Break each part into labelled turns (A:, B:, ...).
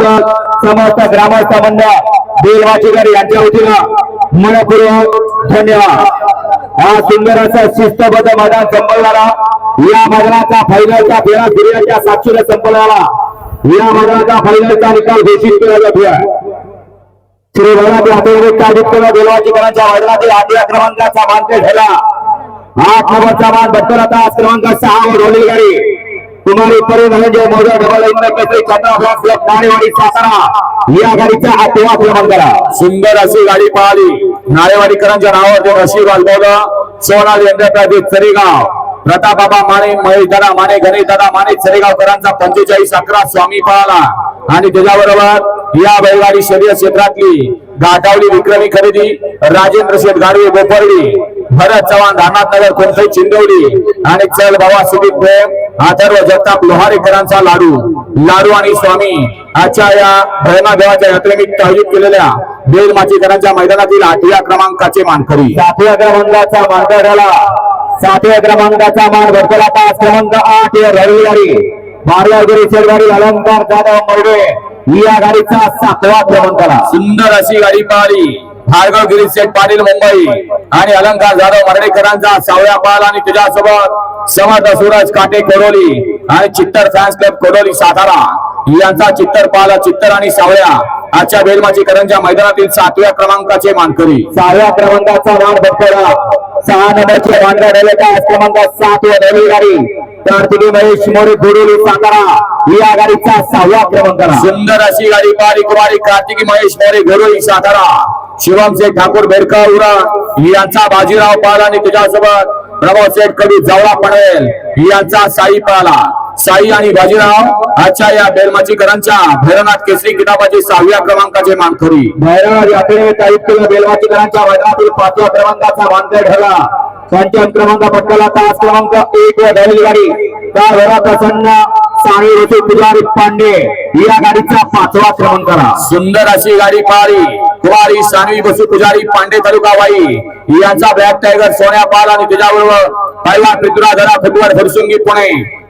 A: त्याबद्दल समस्त ग्रामस्थ मंडळ बेलवाचीकर यांच्या वतीनं मनपूर्वक धन्यवाद. हा सुंदर असा शिस्तबद्ध मैदान संपवणारा या मैदानाचा फायनलचा फेरा सूर्याच्या साक्षीने संपवणारा या मैदानाचा फायनलचा निकाल घोषित केला जातोय. श्री भगवान हातोडी काजितकर बेलवाचीकरांच्या मैदानातील आठव्या क्रमांकाचा मानते झाला आठ नंबरचा मान बत्तर आता क्रमांक सहा वर ढोली गाडी कुमारी परिवहनजय मोजा double Indra Kesari Chandra flex club Nanewadi Satara या गाडीचा आठवा क्रमांकाला
B: सुंदर अशी गाडी पळाली नाळेवाडीकरांच्या नावावरती नशीब आलबोगा सोनाल एंटरप्राइजेस चरेगाव प्रतापबाबा माने महेश दादा माने गणेश दादा माने चरेगावकरांचा पंचेचाळीस अकरा स्वामी पाहला आणि त्याच्याबरोबर या बैलगाडी शरीर क्षेत्रातली। घाटावली विक्रमी खरेदी राजेंद्र शेठ गाडवे बोपर्डी भरत चव्हाण धानातनगर कोणताही चिंदवडी आणि चल बाबा सुदीप प्रेम अथर्व जगताप लोहारेकरांचा लाडू लाडू आणि स्वामी आजच्या या भैमा देवाच्या यात्रेनिमित्त आयोजित केलेल्या बेल माचीकरांच्या मैदानातील आठव्या क्रमांकाचे मानकरी.
A: सातव्या क्रमांकाचा मानकर झाला सातव्या क्रमांकाचा मान भरतला पाच क्रमांक आठ या रविवारी बारवागिरी शेरवाडी अलंकार जाधव मर्डे मौडे या गाडीचा सातवा क्रमांकाला
B: सुंदर अशी गाडी पाहिली. भार्गव गिरीश शेठ पाटील मुंबई. आणि अलंकार जाधव मर्डेकरांचा सावळ्या पाल आणि तुझ्यासोबत समर्थ सूरज काटे कोरोली आणि चित्तर फॅन्स क्लब कोरोली सातारा. यांचा चित्तर पाल चित्तर आणि सावळ्या आजच्या बेलमाची करंजा मैदानातील सातव्या क्रमांकाचे मानकरी.
A: सहाव्या क्रमांकाचा मान भरतला सहा नंबरचे मानकर क्रमांक सात व रविवारी कार्तिकी महेश मोरे गुरुली सातारा. या गाडीचा सहावा क्रमांकाला
B: सुंदर अशी गाडी पाहिली कुमारी कार्तिकी महेश मोरे घरोळी सातारा शिवम शेठ ठाकूर बेरका उरा. यांचा बाजीराव पाल आणि तुझ्यासोबत प्रभाव शेठ कडू जावळा पडेल यांचा साई पाला. साई आणि बाजीराव आजच्या या बेलमाचीकरांच्या भैरनाथ केसरी किताबाची सहाव्या क्रमांकाचे मानकरी.
A: भैरव यात्रे साहित्य बेलवाचीकरांच्या मैदानातील पाचव्या क्रमांकाचा मानकर ठरला पंचम क्रमांक पटकला तास क्रमांक एक व धरली गाडी. त्या घरात प्रसन्न? साणी ऋतू पुजारी पांडे. या गाडीचा पाचवा क्रमांकाला
B: सुंदर अशी गाडी पाळी. कुमारी सानवी बसू पुजारी पांडे तालुका वाई. यांचा ब्लॅक टायगर सोन्या पाल आणि त्याच्याबरोबर पहिला पृथ्वीराज धरा फुटवर फरसुंगी पुणे.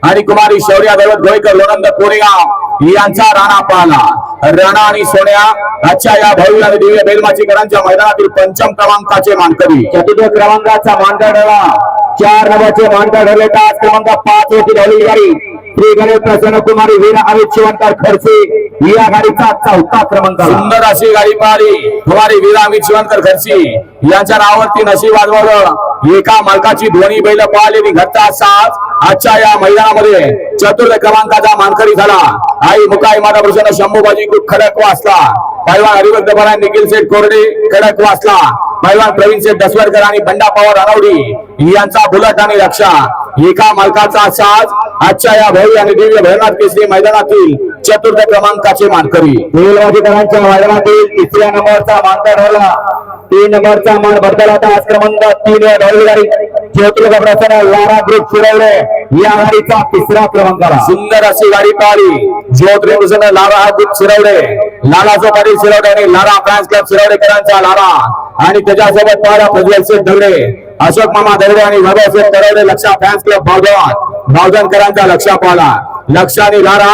B: आणि कुमारी शौर्या दौलत गोयकर लोणंद कोरेगाव. यांचा राणा पाहला राणा आणि सोन्या आजच्या या भव्य आणि दिव्य बेलमाचीकरांच्या मैदानातील पंचम क्रमांकाचे मानकरी.
A: चतुर्थ क्रमांकाचा मानकर ठरला. चार नंबरचे मानकर ठरले. तास क्रमांक पाच होती गाडी. श्री गणेश प्रसन्न कुमारी वीर अमित शिवंकर खडसे या गाडीचा चौथा क्रमांक
B: सुंदर अशी गाडी पाहिली. कुमारी वीरा अमित शिवंकर खर्ची यांच्या नावावरती नशीब वाजवलं एका मालकाची ध्वनी बैल पाहिलेली घरचा साज आजच्या या मैदानामध्ये चतुर्थ क्रमांकाचा मानकरी झाला. आई मुकाई माता प्रसन्न शंभूबाजी खूप खडक वाचला. पैलवान हरिभक्त बरा निखिल सेठ कोरडे खडक वाचला. पैलवान प्रवीण सेठ दसवडकर आणि बंडा पवार अनवडी यांचा बुलट आणि रक्षा. एका मालकाचा साज आजच्या या भव्य आणि दिव्य भैरनाथ केसरी मैदानातील चतुर्थ क्रमांकाचे मानकरी.
A: बेलवादीकरांच्या मैदानातील तिसऱ्या नंबरचा मानकर ठरला. तीन नंबरचा मान भरताला तास क्रमांक तीन व धरली गाडी ज्योतिर्ग प्रसन्न लारा ग्रुप फिरवले. या गाडीचा तिसरा क्रमांकाला
B: सुंदर अशी गाडी पाहिली. ज्योत रेणूसन लारा हा खूप शिरवडे लालाचो पाटील शिरवडे आणि लारा फॅन्स क्लब शिरवडेकरांचा लारा. आणि त्याच्यासोबत पारा प्रज्वल शेठ दवडे अशोक मामा दवडे आणि वैभव शेठ लक्षा फॅन्स क्लब भावधन भावधनकरांचा लक्षा पाहला. लक्ष आणि लारा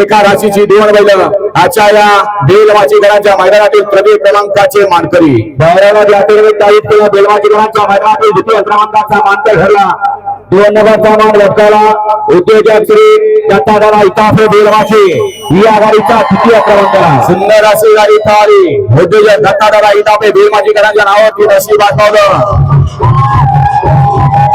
B: एका राशीची दोन बैल. आजच्या या बेलवाची बेलवाचीकरांच्या मैदानातील तृतीय क्रमांकाचे मानकरी.
A: भैरवाद यात्रेनिमित्त आयोजित बेलवाची बेलवादीकरांच्या मैदानातील द्वितीय क्रमांकाचा मानकर ठरला. दोन नंबरचा मान लपकाला उद्योजक श्री दत्तादारा इताफे बेलवाशी ही आघाडीचा तृतीय क्रमांक.
B: सुंदर अशी गाडी पाहिली. उद्योजक दत्तादादा इतापे भीमाजीकरांच्या नावावरती नशीब आठवलं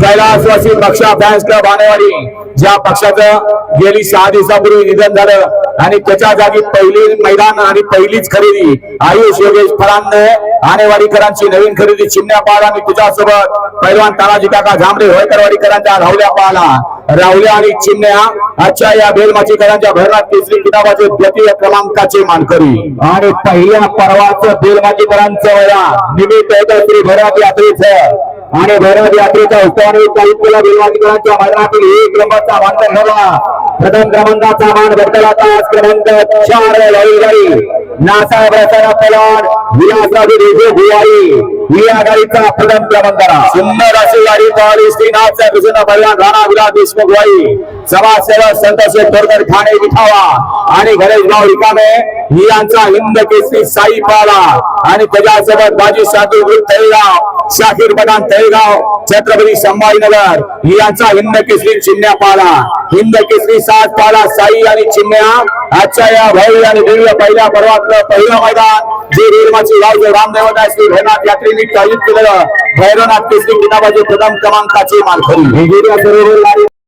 B: कैलासवासी पक्षा फॅन्स क्लब वाली ज्या पक्षाचं गेली सहा दिवसापूर्वी निधन झालं आणि त्याच्या जागी पहिली मैदान आणि पहिलीच खरेदी. आयुष योगेश फरांदे आणेवाडीकरांची नवीन खरेदी चिमण्या पाहला आणि तुझ्यासोबत. पैलवान तानाजी काका झांबरे होयकरवाडीकरांच्या राहुल्या पाहला राहुल्या आणि चिमण्या आजच्या या बेलमाचीकरांच्या भरणात तिसरी किताबाचे द्वितीय क्रमांकाचे मानकरी.
A: आणि पहिल्या पर्वाचं बेलमाचीकरांचं वया निमित्त होतं श्री भैरव यात्रेचं. आणि भैरव यात्रेच्या उत्सवानिमित्त आयोजित केलेल्या मैदानातील एक नंबरचा मानकर ठरला प्रथम क्रमांकाचा मान भरतला तास क्रमांक चार गाडी नासाहेब रसायन पलाड विलासराव देशे भुवारी या गाडीचा प्रथम क्रमांक
B: सुंदर अशी गाडी पळाली श्रीनाथच्या कृष्ण भगवान राणा विलास देशमुख वाई समाजसेवक संत शेठ ठाणे विठावा. आणि गणेश भाऊ रिकामे. यांचा हिंद केसरी साई पाला आणि त्याच्यासोबत बाजी साधू तळेगाव शाहीर बदान तळेगाव छत्रपती संभाजीनगर यांचा हिंद केसरी चिन्ह्या पाला. हिंद केसरी सात पाला साई आणि चिन्ह्या आजच्या या भव्य आणि दिव्य पहिल्या पर्वातलं पहिलं मैदान जे रेलमाची गाव जो आहे श्री भैरनाथ यात्रेने आयोजित केलेलं भैरवनाथ केसरी गुणाबाजी प्रथम क्रमांकाचे मानकरी